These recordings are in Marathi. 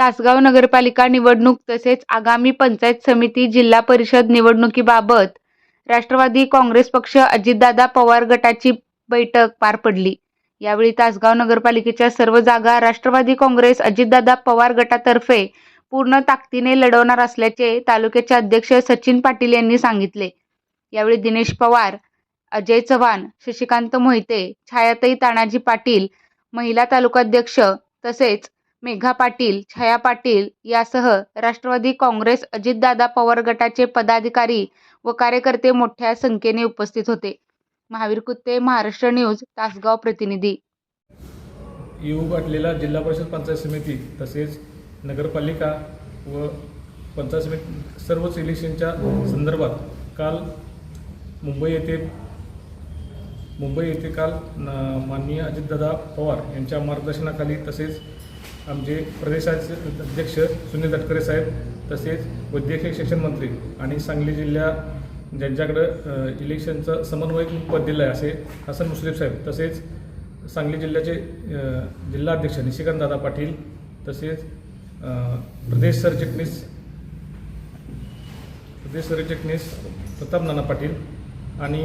तासगाव नगरपालिका निवडणूक तसेच आगामी पंचायत समिती जिल्हा परिषद निवडणुकीबाबत राष्ट्रवादी काँग्रेस पक्ष अजितदादा पवार गटाची बैठक पार पडली. यावेळी तासगाव नगरपालिकेच्या सर्व जागा राष्ट्रवादी काँग्रेस अजितदादा पवार गटातर्फे पूर्ण ताकदीने लढवणार असल्याचे तालुक्याचे अध्यक्ष सचिन पाटील यांनी सांगितले. यावेळी दिनेश पवार अजय चव्हाण शशिकांत मोहिते छायाताई तानाजी पाटील महिला तालुकाध्यक्ष तसेच मेघा पाटील छाया पाटील यासह राष्ट्रवादी काँग्रेस अजितदादा पवार गटाचे पदाधिकारी व कार्यकर्ते मोठ्या संख्येने उपस्थित होते. महावीर कुत्ते महाराष्ट्र न्यूज तासगाव प्रतिनिधी. येऊ गाठलेला जिल्हा परिषद पंचायत समिती तसेच नगरपालिका व पंचायत समिती सर्वच इलेक्शनच्या संदर्भात काल मुंबई येथे मुंबई येथे काल माननीय अजितदादा पवार यांच्या मार्गदर्शनाखाली तसेच आमचे प्रदेशाचे अध्यक्ष सुनील तटकरे साहेब तसेच वैद्यकीय शिक्षण मंत्री आणि सांगली जिल्ह्या ज्यांच्याकडं अ, इलेक्शनचं समन्वयक पद दिलं आहे असे हसन मुश्रीफ साहेब तसेच सांगली जिल्ह्याचे जिल्हाध्यक्ष जिल्हा अध्यक्ष पाटील तसेच प्रदेश सरचिटणीस प्रदेश सरचिटणीस प्रताप नाना पाटील आणि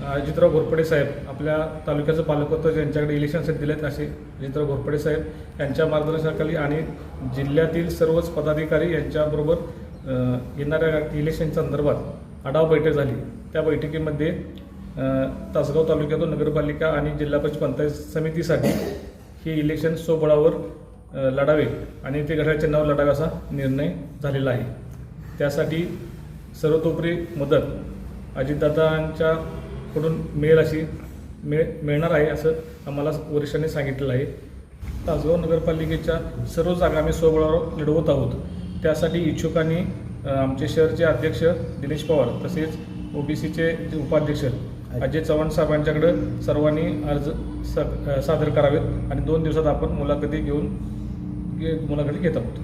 अजितराव घोरपडे साहेब आपल्या तालुक्याचं पालकत्व ज्यांच्याकडे इलेक्शनसाठी दिलेत असे अजितराव घोरपडे साहेब यांच्या मार्गदर्शनाखाली आणि जिल्ह्यातील सर्वच पदाधिकारी यांच्याबरोबर येणाऱ्या इलेक्शन संदर्भात आढावा बैठक झाली. त्या बैठकीमध्ये तासगाव तालुक्यातून नगरपालिका आणि जिल्हा परिषद पंचायत समितीसाठी हे इलेक्शन स्वबळावर लढावे आणि ते घड्याळच्या नाव लढावे असा निर्णय झालेला आहे. त्यासाठी सर्वतोपरी मदत कडून मिळेल अशी मिळ मिळणार आहे असं आम्हाला वरिष्ठांनी सांगितलेलं आहे. तासगाव नगरपालिकेच्या सर्व जागा आम्ही स्वबळावर लढवत आहोत. त्यासाठी इच्छुकांनी आमचे शहरचे अध्यक्ष दिनेश पवार तसेच ओबीसीचे उपाध्यक्ष अजय चव्हाण साहेबांच्याकडे सर्वांनी अर्ज सादर करावेत आणि दोन दिवसात आपण मुलाखती घेऊन घे- मुलाखती घेत आहोत.